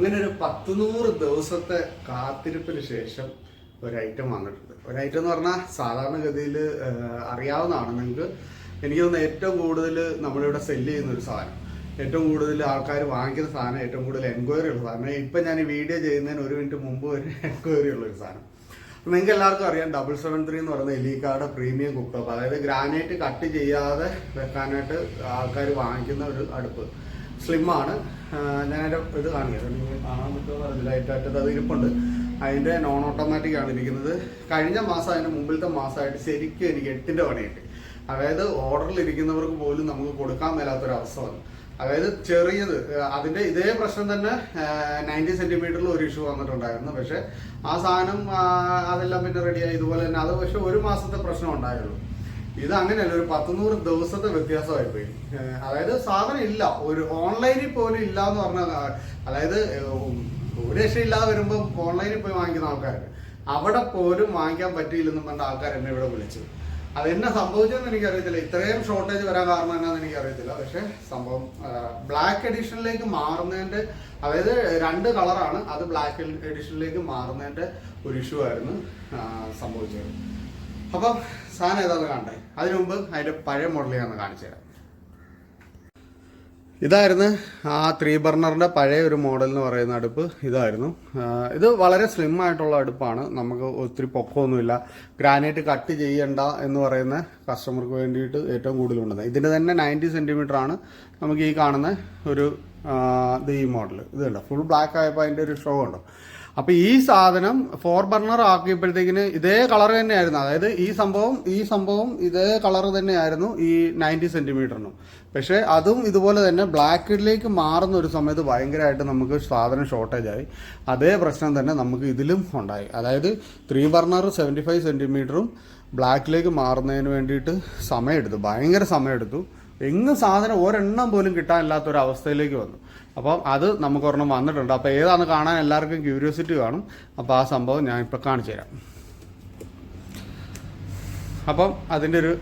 അങ്ങനെ ഒരു പത്ത് നൂറ് ദിവസത്തെ കാത്തിരിപ്പിന് ശേഷം ഒരു ഐറ്റം വന്നിട്ടുണ്ട്. ഒരു ഐറ്റം എന്ന് പറഞ്ഞാൽ സാധാരണഗതിയിൽ അറിയാവുന്നതാണ് നിങ്ങൾക്ക് എനിക്ക് തോന്നുന്നു ഏറ്റവും കൂടുതൽ നമ്മളിവിടെ സെല്ല് ചെയ്യുന്ന ഒരു സാധനം. ഏറ്റവും കൂടുതൽ ആൾക്കാർ വാങ്ങിക്കുന്ന സാധനം ഏറ്റവും കൂടുതൽ എൻക്വയറി ഉള്ള സാധനം. ഇപ്പം ഞാൻ ഈ വീഡിയോ ചെയ്യുന്നതിന് ഒരു മിനിറ്റ് മുമ്പ് ഒരു എൻക്വയറി ഉള്ള ഒരു സാധനം. നിങ്ങൾക്ക് എല്ലാവർക്കും അറിയാം ഡബിൾ സെവൻ ത്രീ എന്ന് പറയുന്ന എലിക്കാട് പ്രീമിയം കുക്ക് ടോപ്പ് അതായത് ഗ്രാനൈറ്റ് കട്ട് ചെയ്യാതെ വെക്കാനായിട്ട് ആൾക്കാർ വാങ്ങിക്കുന്ന ഒരു അടുപ്പ്. സ്ലിമ്മാണ് ഞാനതിന്റെ ഇത് കാണിക്കാം. കാണാൻ പറ്റുമോ അറിയില്ല. ഏറ്റവും അറ്റത്ത് അത് ഇരിപ്പുണ്ട്. അതിന്റെ നോൺ ഓട്ടോമാറ്റിക് ആണ് ഇരിക്കുന്നത്. കഴിഞ്ഞ മാസം അതിന്റെ മുമ്പിലത്തെ മാസമായിട്ട് ശരിക്കും എനിക്ക് എട്ടിന്റെ പണി അതായത് ഓർഡറിൽ ഇരിക്കുന്നവർക്ക് പോലും നമുക്ക് കൊടുക്കാൻ മേലാത്തൊരവസ്ഥ വന്നു. അതായത് ചെറിയത് അതിന്റെ ഇതേ പ്രശ്നം തന്നെ നയന്റി സെന്റിമീറ്ററിൽ ഒരു ഇഷ്യൂ വന്നിട്ടുണ്ടായിരുന്നു. പക്ഷെ ആ സാധനം അതെല്ലാം പിന്നെ റെഡിയായി ഇതുപോലെ തന്നെ. അത് പക്ഷെ ഒരു മാസത്തെ പ്രശ്നം ഉണ്ടായുള്ളൂ ഇത് അങ്ങനെയല്ല ഒരു പത്തുനൂറ് ദിവസത്തെ വ്യത്യാസമായി പോയി അതായത് സാധനം ഇല്ല. ഒരു ഓൺലൈനിൽ പോലും ഇല്ല എന്ന് പറഞ്ഞാൽ അതായത് ഒരു രക്ഷയില്ലാതെ വരുമ്പോൾ ഓൺലൈനിൽ പോയി വാങ്ങിക്കുന്ന ആൾക്കാർക്ക്. അവിടെ പോലും വാങ്ങിക്കാൻ പറ്റിയില്ലെന്നും പറഞ്ഞ ആൾക്കാർ എന്നെ ഇവിടെ വിളിച്ചു. അതെന്നെ സംഭവിച്ചെന്ന് എനിക്കറിയത്തില്ല. ഇത്രയും ഷോർട്ടേജ് വരാൻ കാരണം എന്നാന്ന് എനിക്കറിയത്തില്ല. പക്ഷെ സംഭവം ബ്ലാക്ക് എഡിഷനിലേക്ക് മാറുന്നതിന്റെ അതായത് രണ്ട് കളറാണ് അത് ബ്ലാക്ക് എഡിഷനിലേക്ക് മാറുന്നതിന്റെ ഒരു ഇഷ്യൂ ആയിരുന്നു സംഭവിച്ചത്. അപ്പം സാധനം ഏതാന്ന് കാണണ്ടേ അതിനു മുമ്പ് അതിന്റെ പഴയ മോഡൽ ഞാൻ കാണിച്ചു തരാം. ഇതായിരുന്നു ആ ത്രീ ബർണറിന്റെ പഴയ ഒരു മോഡൽ എന്ന് പറയുന്ന അടുപ്പ്. ഇതായിരുന്നു. ഇത് വളരെ സ്ലിം ആയിട്ടുള്ള അടുപ്പാണ്. നമുക്ക് ഒത്തിരി പൊക്കമൊന്നുമില്ല. ഗ്രാനൈറ്റ് കട്ട് ചെയ്യണ്ട എന്ന് പറയുന്ന കസ്റ്റമർക്ക് വേണ്ടിയിട്ട് ഏറ്റവും കൂടുതൽ ഉണ്ടെന്ന് ഇതിന്റെ തന്നെ നയന്റി ആണ് നമുക്ക് ഈ കാണുന്ന ഒരു ഇത് ഈ മോഡൽ ഇത് കണ്ടോ? ഫുൾ ബ്ലാക്ക് ആയപ്പോൾ അതിന്റെ ഒരു ഷോ ഉണ്ടോ അപ്പൊ ഈ സാധനം ഫോർ ബർണർ ആക്കിയപ്പോഴത്തേക്കിന് ഇതേ കളർ തന്നെയായിരുന്നു. അതായത് ഈ സംഭവം ഈ സംഭവം ഇതേ കളർ തന്നെയായിരുന്നു ഈ നയന്റി സെന്റിമീറ്ററിനും പക്ഷെ അതും ഇതുപോലെ തന്നെ ബ്ലാക്കിലേക്ക് മാറുന്ന ഒരു സമയത്ത് ഭയങ്കരമായിട്ട് നമുക്ക് സാധനം ഷോർട്ടേജ് ആയി. അതേ പ്രശ്നം തന്നെ നമുക്ക് ഇതിലും ഉണ്ടായി. അതായത് ത്രീ ബർണർ സെവന്റി ഫൈവ് സെന്റിമീറ്ററും ബ്ലാക്കിലേക്ക് മാറുന്നതിന് വേണ്ടിയിട്ട് സമയമെടുത്തു. ഭയങ്കര സമയമെടുത്തു. എങ്ങും സാധനം ഒരെണ്ണം പോലും കിട്ടാനില്ലാത്ത ഒരു അവസ്ഥയിലേക്ക് വന്നു. അപ്പം അത് നമുക്ക് ഒരെണ്ണം വന്നിട്ടുണ്ട്. അപ്പോൾ ഏതാണ് കാണാൻ എല്ലാവർക്കും ക്യൂരിയോസിറ്റി കാണും. അപ്പോൾ ആ സംഭവം ഞാൻ ഇപ്പോൾ കാണിച്ചു തരാം. അപ്പം അതിന്റെ ഒരു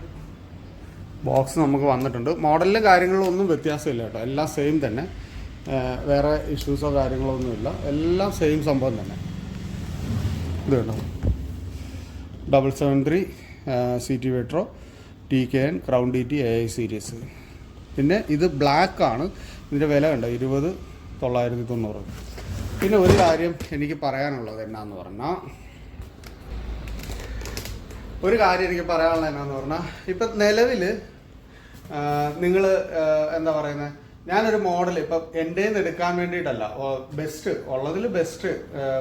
ബോക്സ് നമുക്ക് വന്നിട്ടുണ്ട്. മോഡലിലും കാര്യങ്ങളും ഒന്നും വ്യത്യാസമില്ല കേട്ടോ. എല്ലാം സെയിം തന്നെ. വേറെ ഇഷ്യൂസോ കാര്യങ്ങളോ ഒന്നുമില്ല എല്ലാം സെയിം സംഭവം തന്നെ. ഇത് കേട്ടോ double seven three C T വെട്രോ T K N crown D T A I series പിന്നെ ഇത് ബ്ലാക്ക് ആണ്. ഇതിന്റെ വില കണ്ടോ? ഇരുപത് തൊള്ളായിരത്തി തൊണ്ണൂറ്. പിന്നെ ഒരു കാര്യം എനിക്ക് പറയാനുള്ളത് എന്നാന്ന് പറഞ്ഞാൽ ഒരു കാര്യം എനിക്ക് പറയാനുള്ളത് എന്നാന്ന് പറഞ്ഞാൽ ഇപ്പം നിലവിൽ നിങ്ങൾ എന്താ പറയുന്നത് ഞാനൊരു മോഡൽ ഇപ്പം എന്റെ എടുക്കാൻ വേണ്ടിയിട്ടല്ല. ബെസ്റ്റ് ഉള്ളതിൽ ബെസ്റ്റ്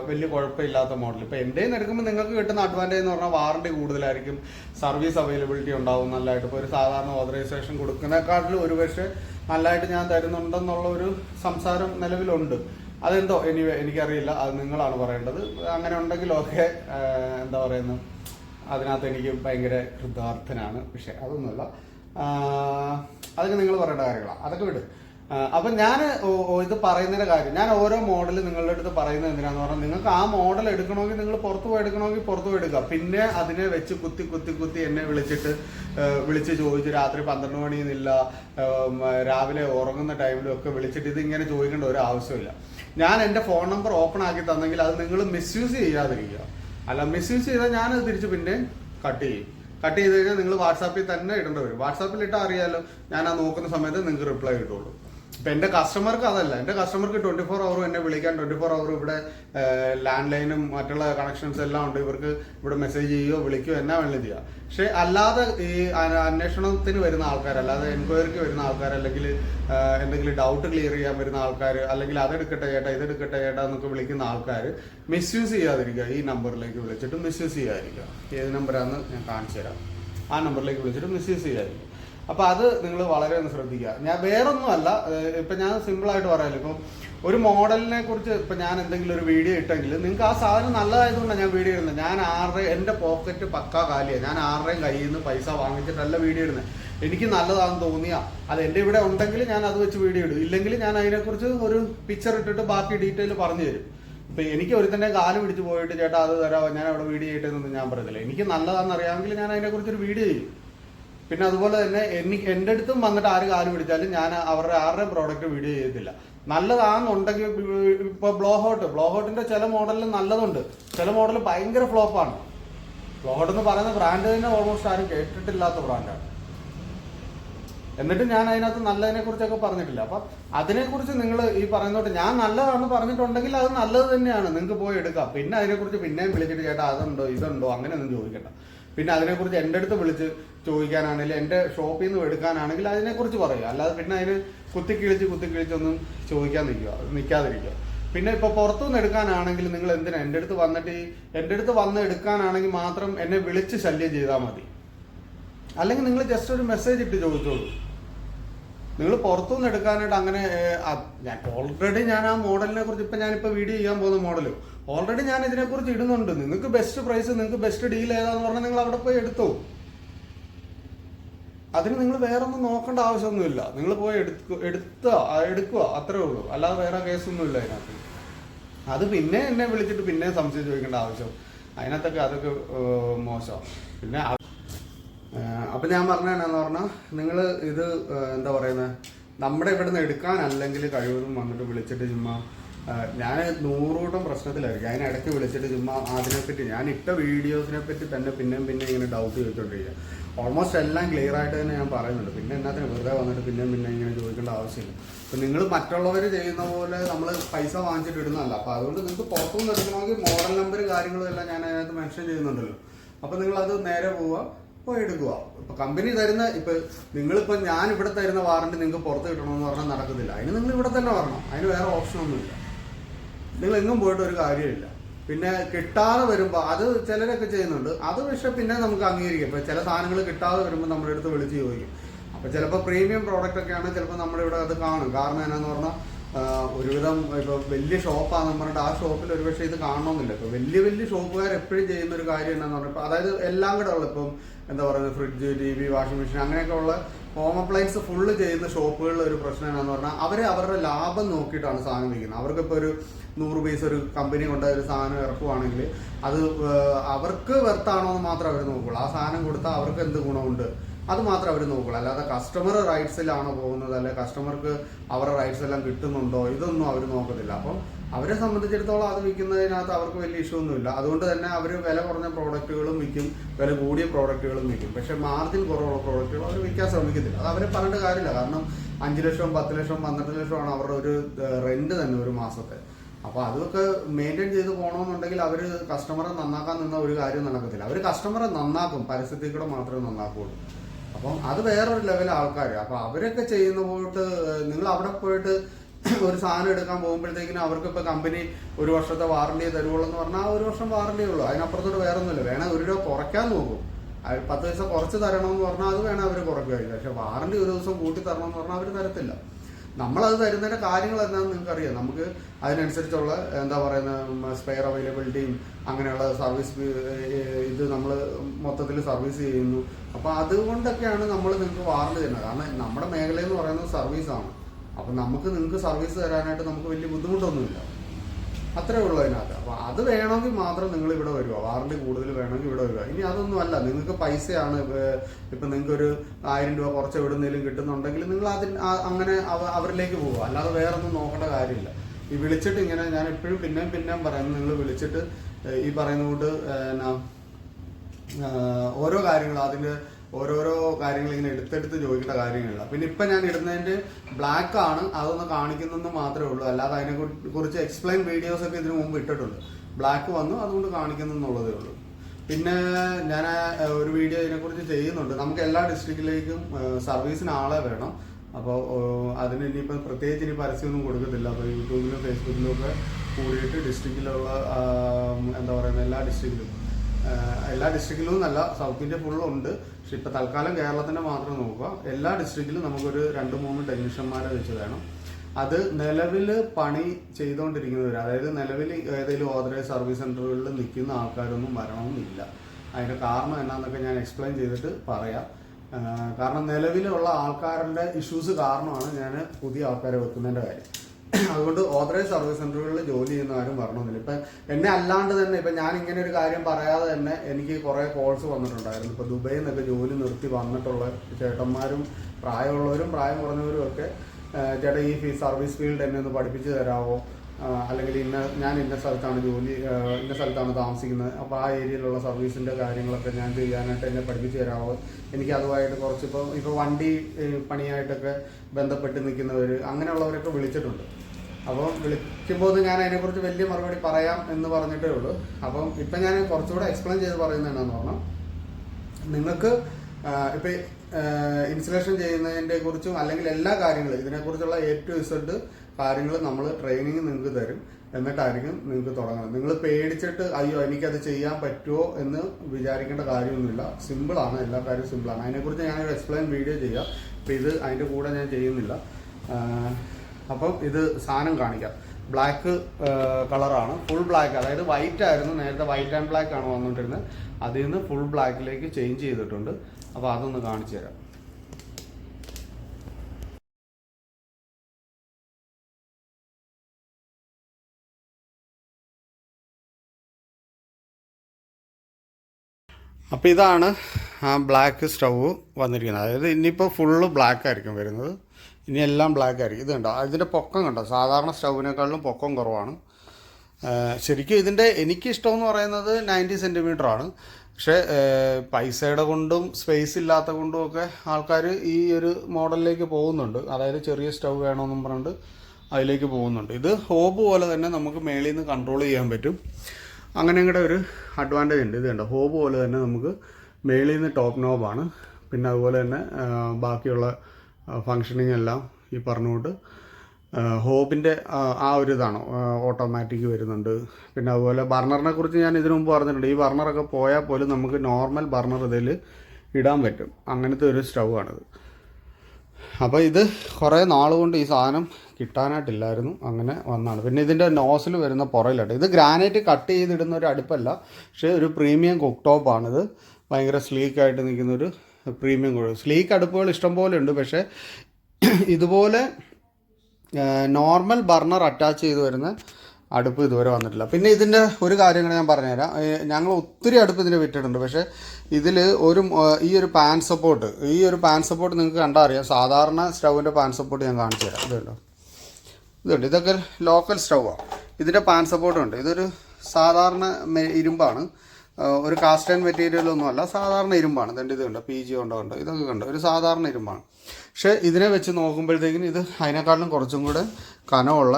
വലിയ കുഴപ്പമില്ലാത്ത മോഡൽ ഇപ്പം എന്റെ എടുക്കുമ്പോൾ നിങ്ങൾക്ക് കിട്ടുന്ന അഡ്വാന്റേജ് എന്ന് പറഞ്ഞാൽ വാറണ്ടി കൂടുതലായിരിക്കും. സർവീസ് അവൈലബിലിറ്റി ഉണ്ടാവും നല്ലതായിട്ട് ഇപ്പോൾ ഒരു സാധാരണ ഓതറൈസേഷൻ കൊടുക്കുന്നതിനെക്കാട്ടിലും ഒരു പക്ഷേ നല്ലതായിട്ട് ഞാൻ തരുന്നുണ്ടെന്നുള്ള ഒരു സംസാരം നിലവിലുണ്ട്. അതെന്തോ? ഇനി എനിക്കറിയില്ല. അത് നിങ്ങളാണ് പറയേണ്ടത്. അങ്ങനെ ഉണ്ടെങ്കിൽ ഉണ്ടെങ്കിലൊക്കെ എന്താ പറയുന്നത് അതിനകത്ത് എനിക്ക് ഭയങ്കര കൃതാർത്ഥനാണ്. പക്ഷെ അതൊന്നുമല്ല. അതൊക്കെ നിങ്ങൾ പറയേണ്ട കാര്യങ്ങളാണ് അതൊക്കെ വിട്. അപ്പം ഞാൻ ഇത് പറയുന്നതിന്റെ കാര്യം. ഞാൻ ഓരോ മോഡൽ നിങ്ങളുടെ അടുത്ത് പറയുന്നത് എന്തിനാന്ന് പറഞ്ഞാൽ നിങ്ങൾക്ക് ആ മോഡൽ എടുക്കണമെങ്കിൽ നിങ്ങൾ പുറത്ത് പോയി എടുക്കണമെങ്കിൽ പുറത്ത് പോയി എടുക്കുക പിന്നെ അതിനെ വെച്ച് കുത്തി കുത്തി കുത്തി എന്നെ വിളിച്ചിട്ട് വിളിച്ച് ചോദിച്ചു രാത്രി പന്ത്രണ്ട് മണിന്നില്ല രാവിലെ ഉറങ്ങുന്ന ടൈമിലും ഒക്കെ വിളിച്ചിട്ട് ഇത് ഇങ്ങനെ ചോദിക്കേണ്ട ഒരു ആവശ്യമില്ല. ഞാൻ എന്റെ ഫോൺ നമ്പർ ഓപ്പൺ ആക്കി തന്നെങ്കിൽ അത് നിങ്ങൾ മിസ്യൂസ് ചെയ്യാതിരിക്കുക. അല്ല മിസ്യൂസ് ചെയ്താൽ ഞാനത് തിരിച്ച് പിന്നെ കട്ട് ചെയ്യും. കട്ട് ചെയ്ത് കഴിഞ്ഞാൽ നിങ്ങൾ വാട്സാപ്പിൽ തന്നെ ഇടേണ്ടി വരും. വാട്സാപ്പിൽ ഇട്ടാൽ അറിയാലോ ഞാൻ ആ നോക്കുന്ന സമയത്ത് നിങ്ങൾക്ക് റിപ്ലൈ കിട്ടുള്ളൂ. ഇപ്പൊ എന്റെ കസ്റ്റമർക്ക് അതല്ല. എന്റെ കസ്റ്റമർക്ക് ട്വന്റി ഫോർ അവറും എന്നെ വിളിക്കാൻ ട്വന്റി ഫോർ അവർ ഇവിടെ ലാൻഡ് ലൈനും മറ്റുള്ള കണക്ഷൻസ് എല്ലാം ഉണ്ട്. ഇവർക്ക് ഇവിടെ മെസ്സേജ് ചെയ്യുകയോ വിളിക്കുകയോ എന്നാ വേണമെങ്കിലും ചെയ്യാം. പക്ഷെ അല്ലാതെ ഈ അന്വേഷണത്തിന് വരുന്ന ആൾക്കാർ അല്ലാതെ എൻക്വയറിക്ക് വരുന്ന ആൾക്കാർ അല്ലെങ്കിൽ എന്തെങ്കിലും ഡൗട്ട് ക്ലിയർ ചെയ്യാൻ വരുന്ന ആൾക്കാർ അല്ലെങ്കിൽ അതെടുക്കട്ടെ ചേട്ടാ ഇതെടുക്കട്ടെ ചേട്ടാ എന്നൊക്കെ വിളിക്കുന്ന ആൾക്കാർ മിസ്യൂസ് ചെയ്യാതിരിക്കുക. ഈ നമ്പറിലേക്ക് വിളിച്ചിട്ട് മിസ്യൂസ് ചെയ്യാതിരിക്കുക. ഏത് നമ്പറാണെന്ന് ഞാൻ കാണിച്ചു തരാം. ആ നമ്പറിലേക്ക് വിളിച്ചിട്ട് മിസ്യൂസ് ചെയ്യാതിരിക്കുക. അപ്പൊ അത് നിങ്ങൾ വളരെ ഒന്ന് ശ്രദ്ധിക്കുക. ഞാൻ വേറൊന്നും അല്ല ഇപ്പൊ ഞാൻ സിമ്പിൾ ആയിട്ട് പറയാലോ. ഇപ്പം ഒരു മോഡലിനെ കുറിച്ച് ഇപ്പൊ ഞാൻ എന്തെങ്കിലും ഒരു വീഡിയോ ഇട്ടെങ്കിൽ നിങ്ങൾക്ക് ആ സാധനം നല്ലതായതുകൊണ്ടാണ് ഞാൻ വീഡിയോ ഇടുന്നത്. ഞാൻ ആരുടെ എന്റെ പോക്കറ്റ് പക്കാ കാലിയാണ് ഞാൻ ആരുടെയും കയ്യിൽ നിന്ന് പൈസ വാങ്ങിച്ചിട്ടല്ല വീഡിയോ ഇടുന്നത്. എനിക്ക് നല്ലതാണെന്ന് തോന്നിയ. അത് എന്റെ ഇവിടെ ഉണ്ടെങ്കിൽ ഞാൻ അത് വെച്ച് വീഡിയോ ഇടും. ഇല്ലെങ്കിൽ ഞാൻ അതിനെക്കുറിച്ച് ഒരു പിക്ചർ ഇട്ടിട്ട് ബാക്കി ഡീറ്റെയിൽ പറഞ്ഞു തരും. ഇപ്പൊ എനിക്ക് ഒരുത്തന്റെ കാൽ പിടിച്ച് പോയിട്ട് ചേട്ടാ അത് തരാമോ ഞാൻ അവിടെ വീഡിയോ ചെയ്യട്ടെ എന്നൊന്നും ഞാൻ പറയത്തില്ല എനിക്ക് നല്ലതാണെന്ന് അറിയാമെങ്കിൽ ഞാൻ അതിനെക്കുറിച്ച് ഒരു വീഡിയോ ചെയ്യും. പിന്നെ അതുപോലെ തന്നെ എനിക്ക് എന്റെ അടുത്തും വന്നിട്ട് ആര് കാൽ പിടിച്ചാലും ഞാൻ അവരുടെ ആരുടെ പ്രോഡക്റ്റ് വീഡിയോ ചെയ്തില്ല നല്ലതാണെന്നുണ്ടെങ്കിൽ ഇപ്പൊ ബ്ലോ ഹോട്ട് ബ്ലോ ഹോട്ടിന്റെ ചില മോഡലിൽ നല്ലതുണ്ട്. ചില മോഡൽ ഭയങ്കര ഫ്ലോപ്പാണ് ബ്ലോ ഹോട്ട് എന്ന് പറയുന്ന ബ്രാൻഡ് തന്നെ ഓൾമോസ്റ്റ് ആരും കേട്ടിട്ടില്ലാത്ത ബ്രാൻഡാണ് എന്നിട്ട് ഞാൻ അതിനകത്ത് നല്ലതിനെ കുറിച്ചൊക്കെ പറഞ്ഞിട്ടില്ല. അപ്പൊ അതിനെക്കുറിച്ച് നിങ്ങൾ ഈ പറയുന്നോട്ട് ഞാൻ നല്ലതാണെന്ന് പറഞ്ഞിട്ടുണ്ടെങ്കിൽ അത് നല്ലത് തന്നെയാണ്. നിങ്ങൾക്ക് പോയി എടുക്കാം. പിന്നെ അതിനെക്കുറിച്ച് പിന്നെയും വിളിച്ചിട്ട് ചേട്ടാ അതുണ്ടോ ഇതുണ്ടോ അങ്ങനെയൊന്നും ചോദിക്കണ്ട. പിന്നെ അതിനെക്കുറിച്ച് എന്റെ അടുത്ത് വിളിച്ച് ചോദിക്കാനാണെങ്കിൽ എന്റെ ഷോപ്പിൽ നിന്ന് എടുക്കാനാണെങ്കിൽ അതിനെക്കുറിച്ച് പറയുക. അല്ലാതെ പിന്നെ അതിന് കുത്തിക്കിളിച്ച് കുത്തിക്കിഴിച്ചൊന്നും ചോദിക്കാൻ നിൽക്കുക നിൽക്കാതിരിക്കുക. പിന്നെ ഇപ്പൊ പുറത്തുനിന്ന് എടുക്കാനാണെങ്കിൽ നിങ്ങൾ എന്തിനാ എന്റെ അടുത്ത് വന്നിട്ട് എന്റെ അടുത്ത് വന്ന് എടുക്കാനാണെങ്കിൽ മാത്രം എന്നെ വിളിച്ച് ശല്യം ചെയ്താൽ മതി. അല്ലെങ്കിൽ നിങ്ങൾ ജസ്റ്റ് ഒരു മെസ്സേജ് ഇട്ട് ചോദിച്ചോളൂ. നിങ്ങൾ പുറത്തുനിന്ന് എടുക്കാനായിട്ട് അങ്ങനെ ഞാൻ ഓൾറെഡി ഞാൻ ആ മോഡലിനെ കുറിച്ച് ഇപ്പൊ ഞാനിപ്പോ വീഡിയോ ചെയ്യാൻ പോകുന്ന മോഡൽ ഓൾറെഡി ഞാൻ ഇതിനെക്കുറിച്ച് ഇടുന്നുണ്ട്. നിങ്ങൾക്ക് ബെസ്റ്റ് പ്രൈസ് നിങ്ങൾക്ക് ബെസ്റ്റ് ഡീൽ ഏതാന്ന് പറഞ്ഞാൽ നിങ്ങൾ അവിടെ പോയി എടുത്തു. അതിന് നിങ്ങൾ വേറെ ഒന്നും നോക്കേണ്ട ആവശ്യമൊന്നുമില്ല. നിങ്ങൾ പോയി എടുക്കുക എടുക്കുക അത്രേ ഉള്ളൂ. അല്ലാതെ വേറെ കേസൊന്നുമില്ല അതിനകത്ത്. അത് പിന്നെ എന്നെ വിളിച്ചിട്ട് പിന്നെ സംശയം ചോദിക്കേണ്ട ആവശ്യം. അതിനകത്തൊക്കെ അതൊക്കെ മോശം. പിന്നെ അപ്പൊ ഞാൻ പറഞ്ഞതെന്നു പറഞ്ഞാൽ നിങ്ങൾ ഇത് എന്താ പറയുന്നത് നമ്മുടെ ഇവിടുന്ന് എടുക്കാൻ അല്ലെങ്കിൽ കഴിവതും വന്നിട്ട് വിളിച്ചിട്ട് ചുമ്മാ ഞാൻ നൂറൂട്ടം പ്രശ്നത്തിലായിരിക്കും. അതിനിടയ്ക്ക് വിളിച്ചിട്ട് ചുമ്മാ അതിനെപ്പറ്റി ഞാൻ ഇട്ട വീഡിയോസിനെ പറ്റി തന്നെ പിന്നെയും പിന്നെ ഇങ്ങനെ ഡൗട്ട് ചോദിച്ചോണ്ടിരിക്കുക ഓൾമോസ്റ്റ് എല്ലാം ക്ലിയർ ആയിട്ട് തന്നെ ഞാൻ പറയുന്നുണ്ട്. പിന്നെ എന്നാത്തിന് വെറുതെ വന്നിട്ട് പിന്നെയും പിന്നെ ഇങ്ങനെ ചോദിക്കേണ്ട ആവശ്യമില്ല. അപ്പം നിങ്ങൾ മറ്റുള്ളവർ ചെയ്യുന്ന പോലെ നമ്മൾ പൈസ വാങ്ങിച്ചിട്ട് ഇടുന്നതല്ല. അപ്പോൾ അതുകൊണ്ട് നിങ്ങൾക്ക് പുറത്തുനിന്ന് എടുക്കണമെങ്കിൽ മോഡൽ നമ്പർ കാര്യങ്ങളും എല്ലാം ഞാൻ അതിനകത്ത് മെൻഷൻ ചെയ്യുന്നുണ്ടല്ലോ. അപ്പോൾ നിങ്ങളത് നേരെ പോവുക പോയി എടുക്കുക ഇപ്പം കമ്പനി തരുന്ന ഇപ്പം നിങ്ങളിപ്പോൾ ഞാൻ ഇവിടെ തരുന്ന വാറണ്ടി നിങ്ങൾക്ക് പുറത്ത് കിട്ടണമെന്ന് പറഞ്ഞാൽ നടക്കുന്നില്ല അതിന് നിങ്ങൾ ഇവിടെ തന്നെ വരണം. അതിന് വേറെ ഓപ്ഷൻ ഒന്നുമില്ല. നിങ്ങൾ എങ്ങും പോയിട്ട് ഒരു കാര്യമില്ല. പിന്നെ കിട്ടാതെ വരുമ്പോൾ അത് ചിലരൊക്കെ ചെയ്യുന്നുണ്ട്. അത് പക്ഷെ പിന്നെ നമുക്ക് അംഗീകരിക്കാം. ഇപ്പൊ ചില സാധനങ്ങൾ കിട്ടാതെ വരുമ്പോൾ നമ്മുടെ അടുത്ത് വിളിച്ച് ചോദിക്കും. അപ്പൊ ചിലപ്പോൾ പ്രീമിയം പ്രോഡക്റ്റ് ഒക്കെ ഒക്കെയാണ് ചിലപ്പോൾ നമ്മുടെ ഇവിടെ അത് കാണും. കാരണം എന്നാന്ന് പറഞ്ഞാൽ ഒരുവിധം ഇപ്പൊ വലിയ ഷോപ്പാണെന്ന് പറഞ്ഞിട്ട് ആ ഷോപ്പിൽ ഒരുപക്ഷെ ഇത് കാണണമെന്നില്ല ഇപ്പൊ വലിയ വലിയ ഷോപ്പുകാർ എപ്പോഴും ചെയ്യുന്ന ഒരു കാര്യം എന്നാന്ന് പറഞ്ഞാൽ ഇപ്പൊ അതായത് എല്ലാം കൂടെ ഉള്ള. ഇപ്പം എന്താ പറയുന്നത് fridge T V washing machine അങ്ങനെയൊക്കെ ഉള്ള ഹോം അപ്ലയൻസ് ഫുള്ള് ചെയ്യുന്ന ഷോപ്പുകളിൽ ഒരു പ്രശ്നം എന്നാന്ന് പറഞ്ഞാൽ അവരെ അവരുടെ ലാഭം നോക്കിയിട്ടാണ് സാധനം വിൽക്കുന്നത്. അവർക്കിപ്പോൾ ഒരു നൂറ് പൈസ ഒരു കമ്പനി കൊണ്ട് ഒരു സാധനം ഇറക്കുവാണെങ്കിൽ അത് അവർക്ക് വെർത്താണോ എന്ന് മാത്രമേ അവർ നോക്കുള്ളൂ. ആ സാധനം കൊടുത്താൽ അവർക്ക് എന്ത് ഗുണമുണ്ട്? അത് മാത്രമേ അവർ നോക്കുള്ളൂ. അല്ലാതെ കസ്റ്റമർ റൈറ്റ്സിലാണോ പോകുന്നത്. അല്ലെ കസ്റ്റമർക്ക് അവരുടെ റൈറ്റ്സ് എല്ലാം കിട്ടുന്നുണ്ടോ? ഇതൊന്നും അവർ നോക്കത്തില്ല. അപ്പം അവരെ സംബന്ധിച്ചിടത്തോളം അത് വിൽക്കുന്നതിനകത്ത് അവർക്ക് വലിയ ഇഷ്യൂ ഒന്നുമില്ല. അതുകൊണ്ട് തന്നെ അവർ വില കുറഞ്ഞ പ്രോഡക്റ്റുകളും വിൽക്കും. വില കൂടിയ പ്രോഡക്റ്റുകളും വിൽക്കും. പക്ഷെ മാർജിൻ കുറവുള്ള പ്രോഡക്റ്റുകൾ അവർ വിൽക്കാൻ ശ്രമിക്കത്തില്ല. അത് അവരെ പറഞ്ഞിട്ട് കാര്യമില്ല. കാരണം അഞ്ച് ലക്ഷം പത്ത് ലക്ഷം പന്ത്രണ്ട് ലക്ഷമാണ് അവരുടെ ഒരു റെന്റ് തന്നെ ഒരു മാസത്തെ. അപ്പൊ അതൊക്കെ മെയിന്റെയിൻ ചെയ്ത് പോകണമെന്നുണ്ടെങ്കിൽ അവർ കസ്റ്റമറെ നന്നാക്കാൻ നിന്ന ഒരു കാര്യം നടക്കത്തില്ല. അവർ കസ്റ്റമറെ നന്നാക്കും പരസ്യത്തിൽ മാത്രമേ നന്നാക്കുള്ളൂ. അപ്പം അത് വേറൊരു ലെവൽ ആൾക്കാർ അപ്പോൾ അവരൊക്കെ ചെയ്യുന്ന പോയിട്ട് നിങ്ങൾ അവിടെ പോയിട്ട് ഒരു സാധനം എടുക്കാൻ പോകുമ്പോഴത്തേക്കിനും അവർക്ക് കമ്പനി ഒരു വർഷത്തെ വാറണ്ടി തരുവുള്ളൂ എന്ന് പറഞ്ഞാൽ ആ ഒരു വർഷം വാറണ്ടി ഉള്ളൂ. അതിനപ്പുറത്തോട്ട് വേറെ ഒന്നുമില്ല വേണേ ഒരു രൂപ കുറയ്ക്കാൻ നോക്കും. പത്ത് പൈസ കുറച്ച് തരണമെന്ന് പറഞ്ഞാൽ അത് വേണേ അവർ കുറയ്ക്കുമായിരിക്കും. പക്ഷെ വാറണ്ടി ഒരു ദിവസം കൂട്ടി തരണമെന്ന് പറഞ്ഞാൽ അവർ തരത്തില്ല. നമ്മളത് തരുന്നതിന്റെ കാര്യങ്ങൾ എന്താണെന്ന് നിങ്ങൾക്ക് അറിയാം നമുക്ക് അതിനനുസരിച്ചുള്ള എന്താ പറയുന്ന സ്പെയർ അവൈലബിലിറ്റിയും അങ്ങനെയുള്ള സർവീസ് ഇത് നമ്മൾ മൊത്തത്തിൽ സർവീസ് ചെയ്യുന്നു. അപ്പോൾ അതുകൊണ്ടൊക്കെയാണ് നമ്മൾ നിങ്ങൾക്ക് വാറണ്ടി തരുന്നത്. കാരണം നമ്മുടെ മേഖല എന്ന് പറയുന്നത് സർവീസാണ് അപ്പം നമുക്ക് നിങ്ങൾക്ക് സർവീസ് തരാനായിട്ട് നമുക്ക് വലിയ ബുദ്ധിമുട്ടൊന്നുമില്ല. അത്രേ ഉള്ളൂ അതിനകത്ത്. അപ്പൊ അത് വേണമെങ്കിൽ മാത്രം നിങ്ങൾ ഇവിടെ വരിക വാറണ്ടി കൂടുതൽ വേണമെങ്കിൽ ഇവിടെ വരിക ഇനി അതൊന്നും അല്ല. നിങ്ങൾക്ക് പൈസയാണ് ഇപ്പൊ- നിങ്ങൾക്ക് ഒരു ആയിരം രൂപ കുറച്ച് എവിടുന്നേലും കിട്ടുന്നുണ്ടെങ്കിൽ നിങ്ങൾ അതിന് അങ്ങനെ അവരിലേക്ക് പോവുക. അല്ലാതെ വേറെ ഒന്നും നോക്കേണ്ട കാര്യമില്ല. ഈ വിളിച്ചിട്ട് ഇങ്ങനെ ഞാൻ എപ്പോഴും പിന്നെയും പിന്നെയും പറയുന്നത് നിങ്ങൾ വിളിച്ചിട്ട് ഈ പറയുന്ന കൂട്ട് എന്നാ ഓരോ കാര്യങ്ങളും അതിന്റെ ഓരോരോ കാര്യങ്ങൾ ഇങ്ങനെ എടുത്തെടുത്ത് ചോദിക്കേണ്ട കാര്യങ്ങളില്ല പിന്നെ ഇപ്പൊ ഞാൻ ഇടുന്നതിന്റെ ബ്ലാക്ക് ആണ് അതൊന്ന് കാണിക്കുന്നെന്ന് മാത്രമേ ഉള്ളൂ. അല്ലാതെ അതിനെ കുറി- കുറിച്ച് എക്സ്പ്ലെയിൻ വീഡിയോസ് ഒക്കെ ഇതിനു മുമ്പ് ഇട്ടിട്ടുണ്ട്. ബ്ലാക്ക് വന്നു അതുകൊണ്ട് കാണിക്കുന്നെന്നുള്ളതേ ഉള്ളൂ. പിന്നെ ഞാൻ ഒരു വീഡിയോ ഇതിനെക്കുറിച്ച് ചെയ്യുന്നുണ്ട്. നമുക്ക് എല്ലാ ഡിസ്ട്രിക്റ്റിലേക്കും സർവീസിന് ആളെ വേണം. അപ്പോൾ അതിന് ഇനിയിപ്പം പ്രത്യേകിച്ച് ഇനി പരസ്യമൊന്നും കൊടുക്കത്തില്ല. അപ്പോൾ യൂട്യൂബിലും ഫേസ്ബുക്കിലും ഒക്കെ കൂടിയിട്ട് ഡിസ്ട്രിക്റ്റിലുള്ള എന്താ പറയുന്നത് എല്ലാ ഡിസ്ട്രിക്റ്റിലും എല്ലാ ഡിസ്ട്രിക്റ്റിലും നല്ല സൗത്ത് ഇന്ത്യ ഫുള്ളും ഉണ്ട്. പക്ഷെ ഇപ്പൊ തൽക്കാലം കേരളത്തിന്റെ മാത്രം നോക്കുക. എല്ലാ ഡിസ്ട്രിക്റ്റിലും നമുക്കൊരു രണ്ട് മൂന്ന് ടെക്നീഷ്യന്മാരെ വെച്ച് വേണം. അത് നിലവിൽ പണി ചെയ്തുകൊണ്ടിരിക്കുന്നവർ അതായത് നിലവിൽ ഏതെങ്കിലും ഓതറൈസ് സർവീസ് സെന്ററുകളിൽ നിൽക്കുന്ന ആൾക്കാരൊന്നും വരണമെന്നില്ല. അതിന്റെ കാരണം എന്നാന്നൊക്കെ ഞാൻ എക്സ്പ്ലെയിൻ ചെയ്തിട്ട് പറയാം. കാരണം നിലവിലുള്ള ആൾക്കാരുടെ ഇഷ്യൂസ് കാരണമാണ് ഞാൻ പുതിയ ആൾക്കാരെ വെക്കുന്നതിന്റെ കാര്യം. അതുകൊണ്ട് ഓതറൈസ് സർവീസ് സെന്ററുകളിൽ ജോലി ചെയ്യുന്ന ആരും വരണമെന്നില്ല. ഇപ്പം എന്നെ അല്ലാണ്ട് തന്നെ ഇപ്പം ഞാൻ ഇങ്ങനെ ഒരു കാര്യം പറയാതെ തന്നെ എനിക്ക് കുറേ കോൾസ് വന്നിട്ടുണ്ടായിരുന്നു. ഇപ്പോൾ ദുബൈയിൽ നിന്നൊക്കെ ജോലി നിർത്തി വന്നിട്ടുള്ള ചേട്ടന്മാരും പ്രായമുള്ളവരും പ്രായം കുറഞ്ഞവരും ഒക്കെ ചേട്ടാ ഈ സർവീസ് ഫീൽഡ് എന്നെ ഒന്ന് പഠിപ്പിച്ചു തരാമോ അല്ലെങ്കിൽ ഇന്ന ഞാൻ ഇന്ന സ്ഥലത്താണ് ജോലി ഇന്ന സ്ഥലത്താണ് താമസിക്കുന്നത്. അപ്പോൾ ആ ഏരിയയിലുള്ള സർവീസിന്റെ കാര്യങ്ങളൊക്കെ ഞാൻ ചെയ്യാനായിട്ട് എന്നെ പഠിപ്പിച്ചു തരാമോ എനിക്ക് അതുമായിട്ട് കുറച്ച് ഇപ്പോൾ ഇപ്പോൾ വണ്ടി പണിയായിട്ടൊക്കെ ബന്ധപ്പെട്ട് നിൽക്കുന്നവർ അങ്ങനെയുള്ളവരൊക്കെ വിളിച്ചിട്ടുണ്ട്. അപ്പോൾ വിളിക്കുമ്പോൾ ഞാൻ അതിനെക്കുറിച്ച് വലിയ മറുപടി പറയാം എന്ന് പറഞ്ഞിട്ടേ ഉള്ളൂ. അപ്പം ഇപ്പം ഞാൻ കുറച്ചുകൂടെ എക്സ്പ്ലെയിൻ ചെയ്ത് പറയുന്നത് എന്താണെന്ന് പറഞ്ഞാൽ നിങ്ങൾക്ക് ഇപ്പം ഇൻസ്റ്റലേഷൻ ചെയ്യുന്നതിനെ കുറിച്ചും അല്ലെങ്കിൽ എല്ലാ കാര്യങ്ങളും ഇതിനെക്കുറിച്ചുള്ള എ ടു ഇസഡ് കാര്യങ്ങൾ നമ്മൾ ട്രെയിനിങ് നിങ്ങൾക്ക് തരും. എന്നിട്ടായിരിക്കും നിങ്ങൾക്ക് തുടങ്ങണം. നിങ്ങൾ പേടിച്ചിട്ട് അയ്യോ എനിക്കത് ചെയ്യാൻ പറ്റുമോ? എന്ന് വിചാരിക്കേണ്ട കാര്യമൊന്നുമില്ല. സിമ്പിളാണ് എല്ലാ കാര്യവും സിമ്പിളാണ് അതിനെക്കുറിച്ച് ഞാനൊരു എക്സ്പ്ലെയിൻ വീഡിയോ ചെയ്യാം. അപ്പം ഇത് അതിന്റെ കൂടെ ഞാൻ ചെയ്യുന്നില്ല. അപ്പം ഇത് സാധനം കാണിക്കാം. ബ്ലാക്ക് കളറാണ് ഫുൾ ബ്ലാക്ക് അതായത് വൈറ്റ് ആയിരുന്നു. നേരത്തെ വൈറ്റ് ആൻഡ് ബ്ലാക്ക് ആണ് വന്നുകൊണ്ടിരുന്നത് അതിൽ നിന്ന് ഫുൾ ബ്ലാക്കിലേക്ക് ചേഞ്ച് ചെയ്തിട്ടുണ്ട്. അപ്പോൾ അതൊന്ന് കാണിച്ചു തരാം. അപ്പോൾ ഇതാണ് ആ ബ്ലാക്ക് സ്റ്റൗ വന്നിരിക്കുന്നത്. അതായത് ഇനിയിപ്പോൾ ഫുള്ള് ബ്ലാക്ക് ആയിരിക്കും വരുന്നത്. ഇനി എല്ലാം ബ്ലാക്ക് ആയിരിക്കും. ഇത് കണ്ടോ? ഇതിന്റെ പൊക്കം കണ്ടോ? സാധാരണ സ്റ്റൗവിനേക്കാളും പൊക്കം കുറവാണ്. ശരിക്കും ഇതിന്റെ എനിക്കിഷ്ടം എന്ന് പറയുന്നത് നയന്റി ആണ് പക്ഷേ പൈസയുടെ കൊണ്ടും സ്പേസ് ഇല്ലാത്ത കൊണ്ടും ഒക്കെ ആൾക്കാർ ഈ ഒരു മോഡലിലേക്ക് പോകുന്നുണ്ട്. അതായത് ചെറിയ സ്റ്റൗ വേണമെന്നും പറഞ്ഞിട്ട് അതിലേക്ക് പോകുന്നുണ്ട്. ഇത് ഹോബ് പോലെ തന്നെ നമുക്ക് മേളിൽ നിന്ന് കൺട്രോൾ ചെയ്യാൻ പറ്റും. അങ്ങനെ കൂടെ ഒരു അഡ്വാന്റേജ് ഉണ്ട്. ഇത് കണ്ടോ? ഹോബ് പോലെ തന്നെ നമുക്ക് മേളിൽ നിന്ന് ടോപ്പ് നോബാണ് പിന്നെ അതുപോലെ തന്നെ ബാക്കിയുള്ള ഫങ്ഷനിങ് എല്ലാം ഈ പറഞ്ഞുകൊണ്ട് ഹോബിന്റെ ആ ഒരു ഇതാണ് ഓട്ടോമാറ്റിക് വരുന്നുണ്ട്. പിന്നെ അതുപോലെ ബർണറിനെ കുറിച്ച് ഞാൻ ഇതിനു മുമ്പ് പറഞ്ഞിട്ടുണ്ട്. ഈ ബർണറൊക്കെ പോയാൽ പോലും നമുക്ക് നോർമൽ ബർണർ ഇതിൽ ഇടാൻ പറ്റും. അങ്ങനത്തെ ഒരു സ്റ്റൗ ആണിത് അപ്പോൾ ഇത് കുറേ നാൾ കൊണ്ട് ഈ സാധനം കിട്ടാനായിട്ടില്ലായിരുന്നു. അങ്ങനെ വന്നാണ്. പിന്നെ ഇതിന്റെ നോസിൽ വരുന്ന പുറയിലായിട്ട് ഇത് ഗ്രാനൈറ്റ് കട്ട് ചെയ്തിടുന്ന ഒരു അടുപ്പല്ല. പക്ഷേ ഒരു പ്രീമിയം കുക്ക് ടോപ്പാണിത്. ഭയങ്കര സ്ലീക്കായിട്ട് നിൽക്കുന്ന ഒരു പ്രീമിയം സ്ലീക്ക് അടുപ്പുകൾ ഇഷ്ടംപോലെ ഉണ്ട്. പക്ഷേ ഇതുപോലെ നോർമൽ ബർണർ അറ്റാച്ച് ചെയ്ത് വരുന്ന അടുപ്പ് ഇതുവരെ വന്നിട്ടില്ല. പിന്നെ ഇതിന്റെ ഒരു കാര്യം കൂടെ ഞാൻ പറഞ്ഞുതരാം. ഞങ്ങൾ ഒത്തിരി അടുപ്പ് ഇതിന് വിറ്റിട്ടുണ്ട്. പക്ഷേ ഇതിൽ ഒരു ഈ ഒരു പാൻ സപ്പോർട്ട് ഈ ഒരു പാൻ സപ്പോർട്ട് നിങ്ങൾക്ക് കണ്ടാൽ അറിയാം. സാധാരണ സ്റ്റൗവിന്റെ പാൻ സപ്പോർട്ട് ഞാൻ കാണിച്ചു തരാം ഇതുണ്ടോ? ഇതുണ്ട്. ഇതൊക്കെ ലോക്കൽ സ്റ്റൗവാണ് ഇതിന്റെ പാൻ സപ്പോർട്ടും ഉണ്ട്. ഇതൊരു സാധാരണ ഇരുമ്പാണ്. ഒരു കാസ്റ്റ് ആൻഡ് മെറ്റീരിയലൊന്നും ഒന്നുമല്ല സാധാരണ ഇരുമ്പാണ്. ഇതുണ്ട് ഇതുണ്ട്. പി ജി കൊണ്ടോ ഉണ്ട്. ഇതൊക്കെ കണ്ടോ. ഒരു സാധാരണ ഇരുമ്പാണ്. പക്ഷേ ഇതിനെ വെച്ച് നോക്കുമ്പോഴത്തേക്കിനും ഇത് അതിനേക്കാളും കുറച്ചും കൂടെ കനമുള്ള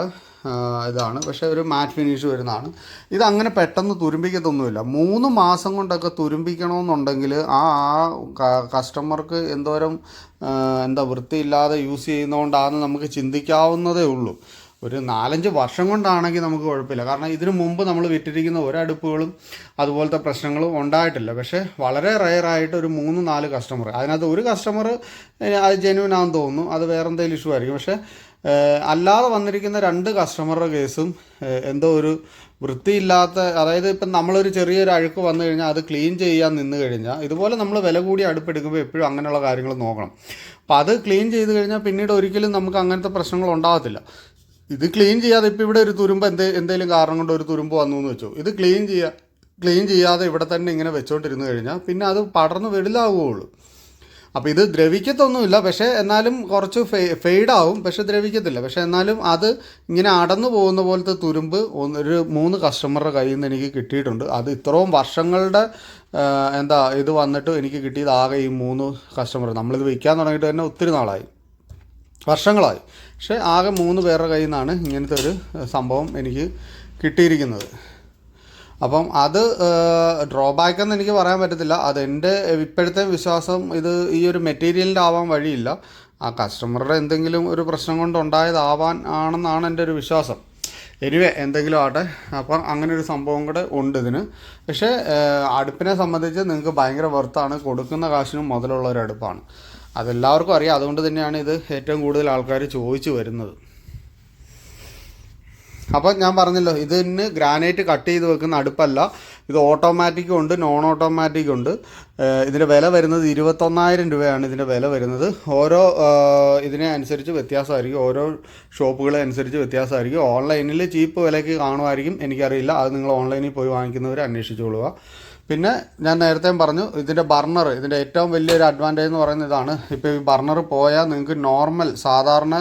ഇതാണ്. പക്ഷേ ഒരു മാറ്റ് ഫിനിഷ് വരുന്നതാണ്. ഇത് അങ്ങനെ പെട്ടെന്ന് തുരുമ്പിക്കത്തൊന്നുമില്ല. മൂന്ന് മാസം കൊണ്ടൊക്കെ തുരുമ്പിക്കണമെന്നുണ്ടെങ്കിൽ ആ ആ കസ്റ്റമർക്ക് എന്തോരം എന്താ വൃത്തിയില്ലാതെ യൂസ് ചെയ്യുന്നതുകൊണ്ടാണെന്ന് നമുക്ക് ചിന്തിക്കാവുന്നതേ ഉള്ളൂ. ഒരു നാലഞ്ച് വർഷം കൊണ്ടാണെങ്കിൽ നമുക്ക് കുഴപ്പമില്ല. കാരണം ഇതിനു മുമ്പ് നമ്മൾ വിറ്റിരിക്കുന്ന ഒരടുപ്പുകളും അതുപോലത്തെ പ്രശ്നങ്ങളും ഉണ്ടായിട്ടില്ല. പക്ഷേ വളരെ റയറായിട്ട് ഒരു മൂന്ന് നാല് കസ്റ്റമർ. അതിനകത്ത് ഒരു കസ്റ്റമർ അത് ജെന്യൂൻ ആണെന്ന് തോന്നുന്നു. അത് വേറെ എന്തെങ്കിലും ഇഷ്യൂ ആയിരിക്കും. പക്ഷേ അല്ലാതെ വന്നിരിക്കുന്ന രണ്ട് കസ്റ്റമറുടെ കേസും എന്തോ ഒരു വൃത്തിയില്ലാത്ത അതായത് ഇപ്പം നമ്മളൊരു ചെറിയൊരു അഴുക്ക് വന്നു കഴിഞ്ഞാൽ അത് ക്ലീൻ ചെയ്യാൻ നിന്ന് കഴിഞ്ഞാൽ ഇതുപോലെ നമ്മൾ വില കൂടി അടുപ്പെടുക്കുമ്പോൾ എപ്പോഴും അങ്ങനെയുള്ള കാര്യങ്ങൾ നോക്കണം. അപ്പം അത് ക്ലീൻ ചെയ്ത് കഴിഞ്ഞാൽ പിന്നീട് ഒരിക്കലും നമുക്ക് അങ്ങനത്തെ പ്രശ്നങ്ങൾ ഉണ്ടാകത്തില്ല. ഇത് ക്ലീൻ ചെയ്യാതെ ഇപ്പോൾ ഇവിടെ ഒരു തുരുമ്പ് എന്തേ എന്തെങ്കിലും കാരണം കൊണ്ട് ഒരു തുരുമ്പ് വന്നു എന്ന് വെച്ചു ഇത് ക്ലീൻ ചെയ്യുക ക്ലീൻ ചെയ്യാതെ ഇവിടെ തന്നെ ഇങ്ങനെ വെച്ചോണ്ടിരുന്നു കഴിഞ്ഞാൽ പിന്നെ അത് പടർന്ന് വെളിലാവുകയുള്ളൂ. അപ്പോൾ ഇത് ദ്രവിക്കത്തൊന്നുമില്ല. പക്ഷേ എന്നാലും കുറച്ച് ഫെ ഫെയ്ഡാവും. പക്ഷേ ദ്രവിക്കത്തില്ല. പക്ഷേ എന്നാലും അത് ഇങ്ങനെ അടന്നു പോകുന്ന പോലത്തെ തുരുമ്പ് ഒരു മൂന്ന് കസ്റ്റമറുടെ കയ്യിൽ നിന്ന് എനിക്ക് കിട്ടിയിട്ടുണ്ട്. അത് ഇത്രയും വർഷങ്ങളുടെ എന്താ ഇത് വന്നിട്ട് എനിക്ക് കിട്ടിയത് ആകെ ഈ മൂന്ന് കസ്റ്റമർ നമ്മളിത് വിൽക്കാൻ തുടങ്ങിയിട്ട് തന്നെ ഒത്തിരി നാളായി. വർഷങ്ങളായി. പക്ഷേ ആകെ മൂന്ന് പേരുടെ കയ്യിൽ നിന്നാണ് ഇങ്ങനത്തെ ഒരു സംഭവം എനിക്ക് കിട്ടിയിരിക്കുന്നത്. അപ്പം അത് ഡ്രോബാക്ക് എന്ന് എനിക്ക് പറയാൻ പറ്റത്തില്ല. അതെന്റെ ഇപ്പോഴത്തെ വിശ്വാസം ഇത് ഈ ഒരു മെറ്റീരിയലിന്റെ ആവാൻ വഴിയില്ല. ആ കസ്റ്റമറുടെ എന്തെങ്കിലും ഒരു പ്രശ്നം കൊണ്ടുണ്ടായതാവാൻ ആണെന്നാണ് എന്റെ ഒരു വിശ്വാസം. എനിവേ എന്തെങ്കിലും ആട്ടെ അപ്പം അങ്ങനെ ഒരു സംഭവം കൂടെ ഉണ്ട് ഇതിന്. പക്ഷേ അടുപ്പിനെ സംബന്ധിച്ച് നിങ്ങൾക്ക് ഭയങ്കര വർത്താണ് കൊടുക്കുന്ന കാശിനും മുതലുള്ള ഒരു അടുപ്പാണ്. അതെല്ലാവർക്കും അറിയാം. അതുകൊണ്ട് തന്നെയാണ് ഇത് ഏറ്റവും കൂടുതൽ ആൾക്കാർ ചോദിച്ചു വരുന്നത്. അപ്പോൾ ഞാൻ പറഞ്ഞല്ലോ ഇതിന് ഗ്രാനൈറ്റ് കട്ട് ചെയ്ത് വെക്കുന്ന അടുപ്പല്ല. ഇത് ഓട്ടോമാറ്റിക്കും ഉണ്ട് നോൺ ഓട്ടോമാറ്റിക്കും ഉണ്ട്. ഇതിന്റെ വില വരുന്നത് ഇരുപത്തൊന്നായിരം രൂപയാണ് ഇതിന്റെ വില വരുന്നത്. ഓരോ ഇതിനെ അനുസരിച്ച് വ്യത്യാസമായിരിക്കും. ഓരോ ഷോപ്പുകളെ അനുസരിച്ച് വ്യത്യാസമായിരിക്കും. ഓൺലൈനിൽ ചീപ്പ് വിലയ്ക്ക് കാണുമായിരിക്കും. എനിക്കറിയില്ല. അത് നിങ്ങൾ ഓൺലൈനിൽ പോയി വാങ്ങിക്കുന്നവർ അന്വേഷിച്ചോളുക. പിന്നെ ഞാൻ നേരത്തെ പറഞ്ഞു ഇതിന്റെ ബർണർ ഇതിന്റെ ഏറ്റവും വലിയൊരു അഡ്വാന്റേജ് എന്ന് പറയുന്നത് ഇതാണ്. ഇപ്പോൾ ഈ ബർണർ പോയാൽ നിങ്ങൾക്ക് നോർമൽ സാധാരണ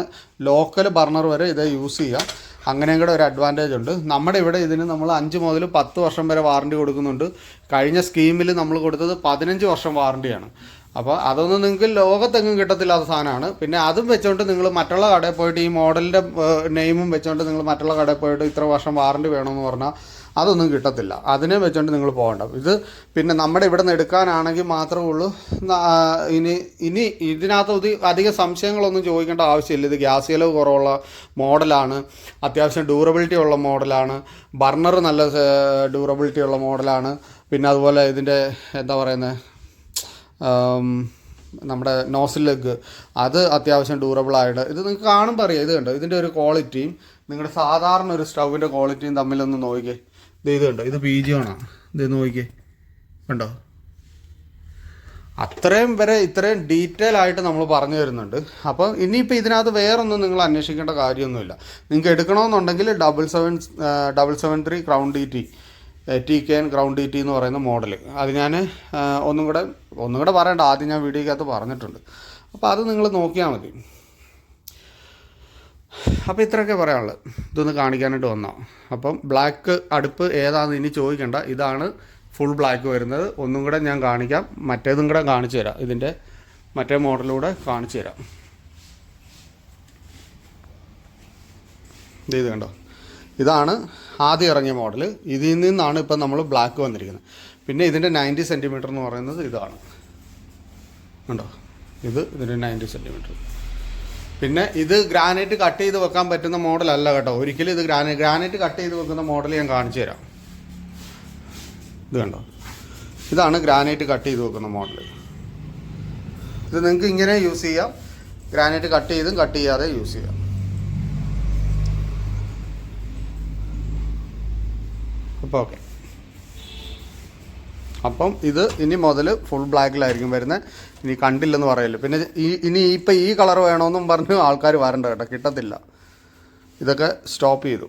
ലോക്കൽ ബർണർ വരെ ഇത് യൂസ് ചെയ്യാം. അങ്ങനെയും കൂടെ ഒരു അഡ്വാന്റേജ് ഉണ്ട്. നമ്മുടെ ഇവിടെ ഇതിന് നമ്മൾ അഞ്ച് മുതൽ പത്ത് വർഷം വരെ വാറണ്ടി കൊടുക്കുന്നുണ്ട്. കഴിഞ്ഞ സ്കീമിൽ നമ്മൾ കൊടുത്തത് പതിനഞ്ച് വർഷം വാറണ്ടിയാണ് അപ്പോൾ അതൊന്നും നിങ്ങൾക്ക് ലോകത്തെങ്ങും കിട്ടത്തില്ലാത്ത സാധനമാണ്. പിന്നെ അതും വെച്ചുകൊണ്ട് നിങ്ങൾ മറ്റുള്ള കടയിൽ പോയിട്ട് ഈ മോഡലിന്റെ നെയിമും വെച്ചുകൊണ്ട് നിങ്ങൾ മറ്റുള്ള കടയിൽ പോയിട്ട് ഇത്ര വർഷം വാറണ്ടി വേണമെന്ന് പറഞ്ഞാൽ അതൊന്നും കിട്ടത്തില്ല. അതിനെ വെച്ചുകൊണ്ട് നിങ്ങൾ പോകണ്ട. ഇത് പിന്നെ നമ്മുടെ ഇവിടെ നിന്ന് എടുക്കാനാണെങ്കിൽ മാത്രമേ ഉള്ളൂ. ഇനി ഇനി ഇതിനകത്ത് അധിക സംശയങ്ങളൊന്നും ചോദിക്കേണ്ട ആവശ്യമില്ല. ഇത് ഗ്യാസ് ചിലവ് കുറവുള്ള മോഡലാണ്. അത്യാവശ്യം ഡ്യൂറബിലിറ്റി ഉള്ള മോഡലാണ്. ബർണർ നല്ല ഡ്യൂറബിലിറ്റി ഉള്ള മോഡലാണ്. പിന്നെ അതുപോലെ ഇതിന്റെ എന്താ പറയുന്നത് നമ്മുടെ നോസിൽ ലെഗ്. അത് അത്യാവശ്യം ഡ്യൂറബിൾ ആയിട്ട് ഇത് നിങ്ങൾക്ക് കാണുമ്പോൾ അറിയാം ഇത് കണ്ടോ? ഇതിന്റെ ഒരു ക്വാളിറ്റിയും നിങ്ങളുടെ സാധാരണ ഒരു സ്റ്റൗവിന്റെ ക്വാളിറ്റിയും തമ്മിലൊന്ന് നോക്കിക്കേ. ഇത് ഇത് കണ്ടോ? ഇത് പി ജി ആണോ ഇത് നോക്കിക്കേ. കണ്ടോ? അത്രയും വരെ ഇത്രയും ഡീറ്റെയിൽ ആയിട്ട് നമ്മൾ പറഞ്ഞു തരുന്നുണ്ട്. അപ്പം ഇനിയിപ്പോൾ ഇതിനകത്ത് വേറൊന്നും നിങ്ങൾ അന്വേഷിക്കേണ്ട കാര്യമൊന്നുമില്ല. നിങ്ങൾക്ക് എടുക്കണമെന്നുണ്ടെങ്കിൽ double seven double seven three crown D T T K N ground T എന്ന് പറയുന്ന മോഡൽ അത് ഞാൻ ഒന്നും കൂടെ ഒന്നും കൂടെ പറയണ്ട. ആദ്യം ഞാൻ വീഡിയോയ്ക്കകത്ത് പറഞ്ഞിട്ടുണ്ട്. അപ്പോൾ അത് നിങ്ങൾ നോക്കിയാൽ മതി. അപ്പോൾ ഇത്രയൊക്കെ പറയാനുള്ളത് ഇതൊന്ന് കാണിക്കാനായിട്ട് വന്നോ. അപ്പം ബ്ലാക്ക് അടുപ്പ് ഏതാണെന്ന് ഇനി ചോദിക്കണ്ട. ഇതാണ് ഫുൾ ബ്ലാക്ക് വരുന്നത്. ഒന്നും കൂടെ ഞാൻ കാണിക്കാം. മറ്റേതും കൂടെ കാണിച്ചു തരാം. ഇതിന്റെ മറ്റേ മോഡലൂടെ കാണിച്ചു തരാം. ഇത് കണ്ടോ? ഇതാണ് ആദ്യം ഇറങ്ങിയ മോഡൽ ഇതിൽ നിന്നാണ് ഇപ്പം നമ്മൾ ബ്ലാക്ക് വന്നിരിക്കുന്നത്. പിന്നെ ഇതിന്റെ നയന്റി സെന്റിമീറ്റർ എന്ന് പറയുന്നത് ഇതാണ്. ഉണ്ടോ ഇത് ഇതിന്റെ നയന്റി സെന്റിമീറ്റർ പിന്നെ ഇത് ഗ്രാനൈറ്റ് കട്ട് ചെയ്ത് വെക്കാൻ പറ്റുന്ന മോഡലല്ല കേട്ടോ. ഒരിക്കലും ഇത് ഗ്രാനൈ ഗ്രാനൈറ്റ് കട്ട് ചെയ്ത് വെക്കുന്ന മോഡൽ ഞാൻ കാണിച്ചു തരാം. ഇത് കണ്ടോ? ഇതാണ് ഗ്രാനൈറ്റ് കട്ട് ചെയ്ത് വെക്കുന്ന മോഡൽ ഇത് നിങ്ങൾക്ക് ഇങ്ങനെ യൂസ് ചെയ്യാം. ഗ്രാനൈറ്റ് കട്ട് ചെയ്തും കട്ട് ചെയ്യാതെ യൂസ് ചെയ്യാം. അപ്പോൾ ഓക്കെ. അപ്പം ഇത് ഇനി മുതൽ ഫുൾ ബ്ലാക്കിലായിരിക്കും വരുന്നത് ഇനി കണ്ടില്ലെന്ന് പറയല്ലോ. പിന്നെ ഈ ഇനി ഇപ്പം ഈ കളർ വേണമെന്നും പറഞ്ഞ് ആൾക്കാർ വരണ്ട കേട്ടോ. കിട്ടത്തില്ല. ഇതൊക്കെ സ്റ്റോപ്പ് ചെയ്തു.